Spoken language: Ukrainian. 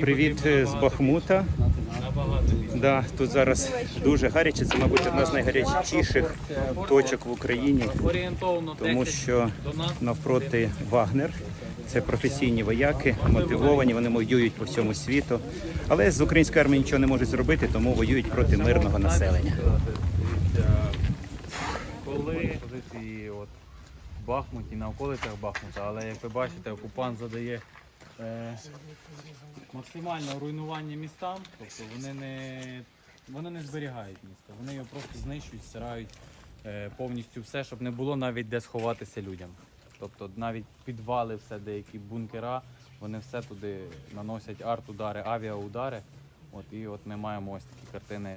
Привіт е, з Бахмута. Да, тут зараз дуже гаряче. Це, мабуть, одна з найгарячіших точок в Україні, тому що навпроти Вагнер. Це професійні вояки, мотивовані, вони воюють по всьому світу. Але з української армії нічого не можуть зробити, тому воюють проти мирного населення. Коли позиції от в Бахмуті, на околицях Бахмута, але як ви бачите, окупант задає е, максимальне руйнування містам, тобто вони не, вони не зберігають місто, вони його просто знищують, стирають е, повністю все, щоб не було навіть де сховатися людям. Тобто навіть підвали, все, деякі бункера, вони все туди наносять арт-удари, авіаудари. От, і от ми маємо ось такі картини.